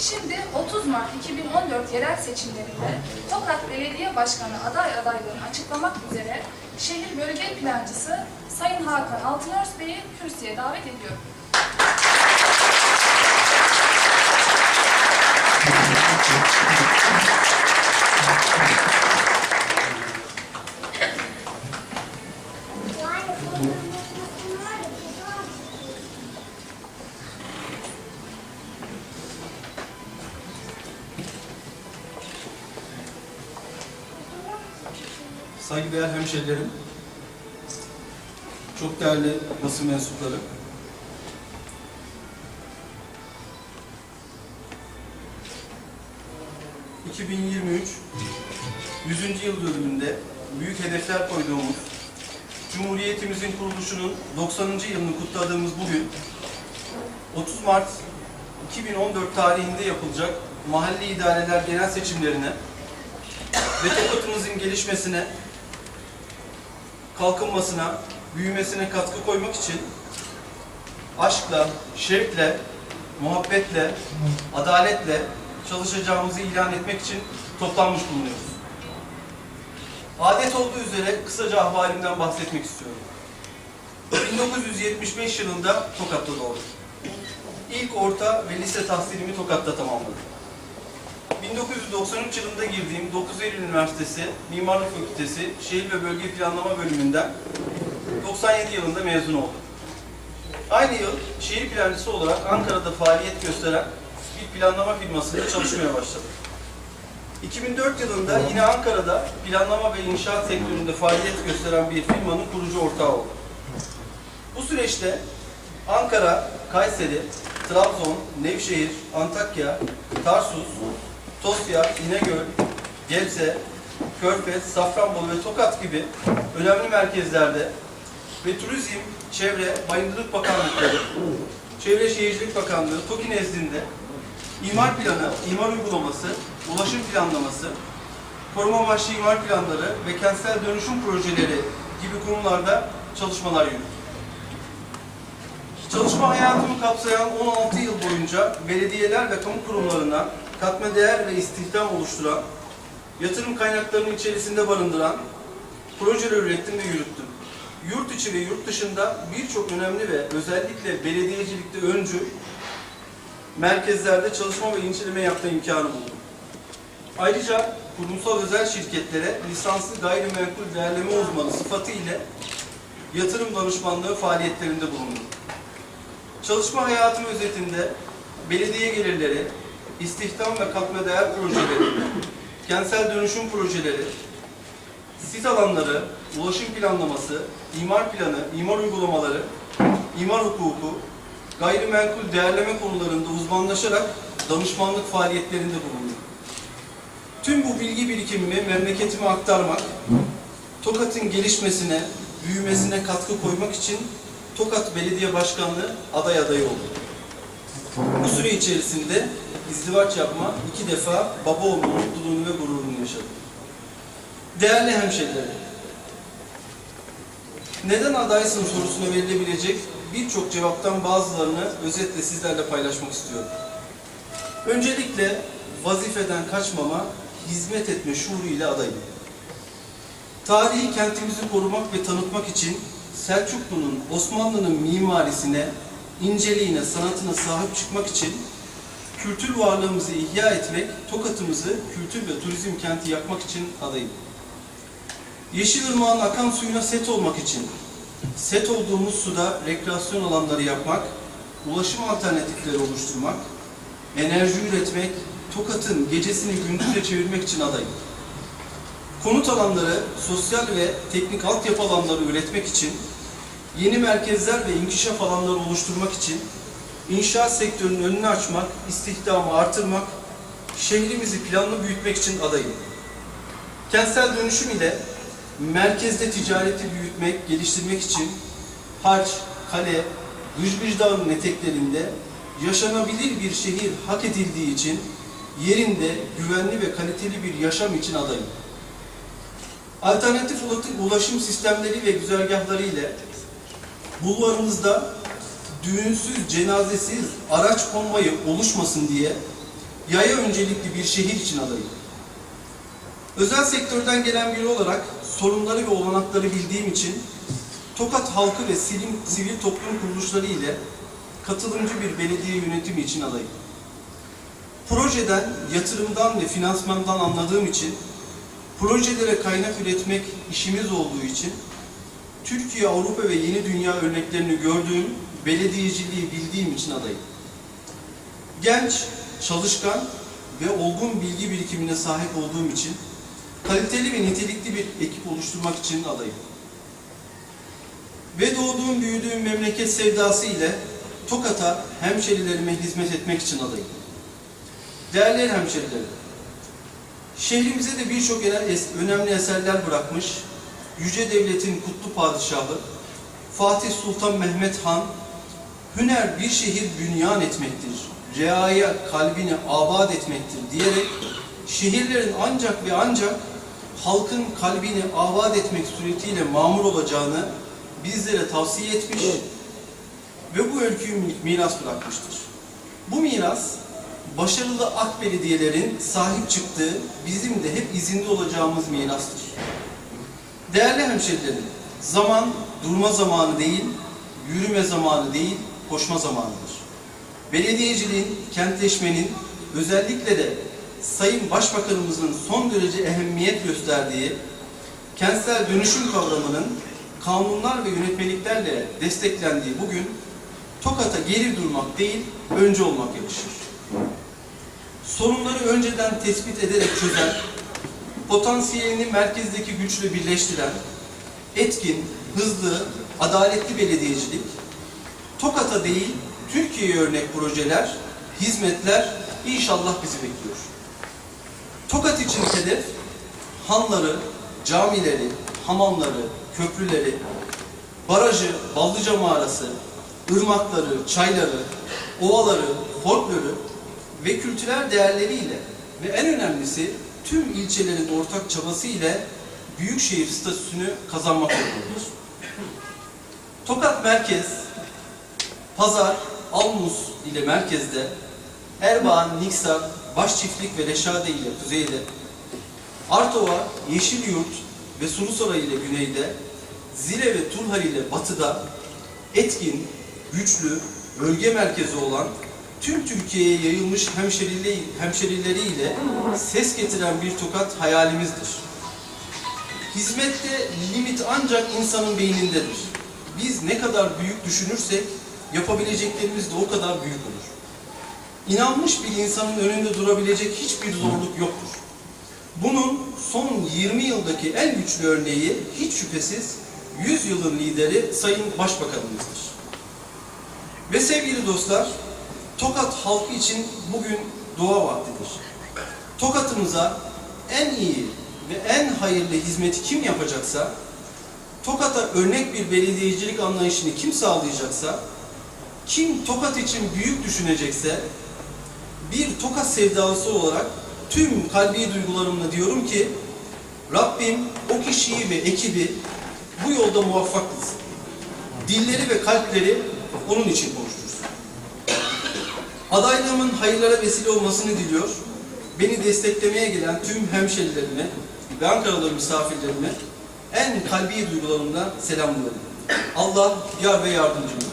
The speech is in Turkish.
Şimdi 30 Mart 2014 yerel seçimlerinde Tokat Belediye Başkanı aday adaylığını açıklamak üzere şehir bölge plancısı Sayın Hakan Altınörs Bey'i kürsüye davet ediyorum. Saygıdeğer hemşehrilerim, çok değerli basın mensupları, ...2023 100. yıl dönümünde büyük hedefler koyduğumuz, Cumhuriyetimizin kuruluşunun 90. yılını kutladığımız bugün, 30 Mart 2014 tarihinde yapılacak mahalli idareler genel seçimlerine ve Tokat'ımızın gelişmesine, kalkınmasına, büyümesine katkı koymak için aşkla, şevkle, muhabbetle, adaletle çalışacağımızı ilan etmek için toplanmış bulunuyoruz. Adet olduğu üzere kısaca ahvalimden bahsetmek istiyorum. 1975 yılında Tokat'ta doğdum. İlk orta ve lise tahsilimi Tokat'ta tamamladım. 1993 yılında girdiğim 9 Eylül Üniversitesi Mimarlık Fakültesi Şehir ve Bölge Planlama bölümünden 97 yılında mezun oldum. Aynı yıl şehir plancısı olarak Ankara'da faaliyet gösteren bir planlama firmasında çalışmaya başladım. 2004 yılında yine Ankara'da planlama ve inşaat sektöründe faaliyet gösteren bir firmanın kurucu ortağı oldum. Bu süreçte Ankara, Kayseri, Trabzon, Nevşehir, Antakya, Tarsus, Tosya, İnegöl, Gebze, Körfez, Safranbolu ve Tokat gibi önemli merkezlerde ve Turizm, Çevre, Bayındırlık Bakanlıkları, Çevre Şehircilik Bakanlığı, TOKİ nezdinde imar planı, imar uygulaması, ulaşım planlaması, koruma amaçlı imar planları ve kentsel dönüşüm projeleri gibi konularda çalışmalar yürüttüm. Çalışma hayatımı kapsayan 16 yıl boyunca belediyeler ve kamu kurumlarına katma değer ve istihdam oluşturan, yatırım kaynaklarının içerisinde barındıran projeler ürettim ve yürüttüm. Yurt içi ve yurt dışında birçok önemli ve özellikle belediyecilikte öncü merkezlerde çalışma ve inceleme yapma imkanı buldum. Ayrıca kurumsal özel şirketlere lisanslı gayrimenkul değerleme uzmanı sıfatı ile yatırım danışmanlığı faaliyetlerinde bulundum. Çalışma hayatım özetinde belediye gelirleri, istihdam ve katma değer projeleri, kentsel dönüşüm projeleri, sit alanları, ulaşım planlaması, imar planı, imar uygulamaları, imar hukuku, gayrimenkul değerleme konularında uzmanlaşarak danışmanlık faaliyetlerinde bulundum. Tüm bu bilgi birikimimi memleketime aktarmak, Tokat'ın gelişmesine, büyümesine katkı koymak için Tokat Belediye Başkanlığı aday adayı oldum. Bu süre içerisinde izdivaç yapma, iki defa baba olma mutluluğunu ve gururunu yaşadım. Değerli hemşehrilerim, neden adaysın sorusuna verilebilecek birçok cevaptan bazılarını özetle sizlerle paylaşmak istiyorum. Öncelikle vazifeden kaçmama, hizmet etme şuuruyla adayım. Tarihi kentimizi korumak ve tanıtmak için Selçuklu'nun, Osmanlı'nın mimarisine, inceliğine, sanatına sahip çıkmak için kültür varlığımızı ihya etmek, Tokat'ımızı kültür ve turizm kenti yapmak için adayım. Yeşilırmağın akan suyuna set olmak için, set olduğumuz suda rekreasyon alanları yapmak, ulaşım alternatifleri oluşturmak, enerji üretmek, Tokat'ın gecesini gündüze çevirmek için adayım. Konut alanları, sosyal ve teknik altyapı alanları üretmek için, yeni merkezler ve inkişaf alanları oluşturmak için, inşaat sektörünün önünü açmak, istihdamı artırmak, şehrimizi planlı büyütmek için adayım. Kentsel dönüşüm ile merkezde ticareti büyütmek, geliştirmek için Haç, Kale, Gücbüc Dağı'nın eteklerinde yaşanabilir bir şehir hak edildiği için yerinde güvenli ve kaliteli bir yaşam için adayım. Alternatif ulaşım sistemleri ve güzergahları ile bulvarımızda düğünsüz, cenazesiz araç konvoyu oluşmasın diye yaya öncelikli bir şehir için adayım. Özel sektörden gelen biri olarak sorunları ve olanakları bildiğim için Tokat halkı ve sivil, sivil toplum kuruluşları ile katılımcı bir belediye yönetimi için adayım. Projeden, yatırımdan ve finansmandan anladığım için, projelere kaynak üretmek işimiz olduğu için, Türkiye, Avrupa ve yeni dünya örneklerini gördüğüm, belediyeciliği bildiğim için adayım. Genç, çalışkan ve olgun bilgi birikimine sahip olduğum için, kaliteli ve nitelikli bir ekip oluşturmak için adayım. Ve doğduğum, büyüdüğüm memleket sevdası ile Tokat'a hemşerilerime hizmet etmek için adayım. Değerli hemşerilerim, şehrimize de birçok önemli eserler bırakmış Yüce Devlet'in kutlu padişahı Fatih Sultan Mehmet Han, hüner bir şehir bünyan etmektir, reaya kalbini abad etmektir diyerek şehirlerin ancak ve ancak halkın kalbini abad etmek suretiyle mamur olacağını bizlere tavsiye etmiş ve bu öyküyü miras bırakmıştır. Bu miras başarılı ak belediyelerin sahip çıktığı, bizim de hep izinde olacağımız mirastır. Değerli hemşerilerim, zaman durma zamanı değil, yürüme zamanı değil, koşma zamanıdır. Belediyeciliğin, kentleşmenin, özellikle de Sayın Başbakanımızın son derece ehemmiyet gösterdiği kentsel dönüşüm kavramının kanunlar ve yönetmeliklerle desteklendiği bugün Tokat'a geri durmak değil, önce olmak yakışır. Sorunları önceden tespit ederek çözen, potansiyelini merkezdeki güçle birleştiren, etkin, hızlı, adaletli belediyecilik, Tokat'a değil, Türkiye'ye örnek projeler, hizmetler inşallah bizi bekliyor. Tokat için hedef, hanları, camileri, hamamları, köprüleri, barajı, Ballıca mağarası, ırmakları, çayları, ovaları, folkloru ve kültürel değerleriyle ve en önemlisi tüm ilçelerin ortak çabası ile büyükşehir statüsünü kazanmak olmalıdır. Tokat merkez, Pazar, Almus ile merkezde, Erbağan, Niksar, Başçiftlik ve Reşade ile kuzeyde, Artova, Yeşilyurt ve Sulusaray ile güneyde, Zile ve Tulhar ile batıda, etkin, güçlü, bölge merkezi olan tüm Türkiye'ye yayılmış hemşerili, hemşerileriyle ses getiren bir tokat hayalimizdir. Hizmette limit ancak insanın beynindedir. Biz ne kadar büyük düşünürsek yapabileceklerimiz de o kadar büyük olur. İnanmış bir insanın önünde durabilecek hiçbir zorluk yoktur. Bunun son 20 yıldaki en güçlü örneği hiç şüphesiz 100 yılın lideri Sayın Başbakanımızdır. Ve sevgili dostlar, Tokat halkı için bugün dua vaktidir. Tokat'ımıza en iyi ve en hayırlı hizmeti kim yapacaksa, Tokat'a örnek bir belediyecilik anlayışını kim sağlayacaksa, kim Tokat için büyük düşünecekse, bir Tokat sevdalısı olarak tüm kalbi duygularımla diyorum ki, Rabbim o kişiyi ve ekibi bu yolda muvaffak kılsın. Dilleri ve kalpleri onun için konuştursun. Adaylığımın hayırlara vesile olmasını diliyor. Beni desteklemeye gelen tüm hemşerilerime ve Ankaralı misafirlerime en kalbi duygularımla selamlıyorum. Allah yar ve yardımcımız.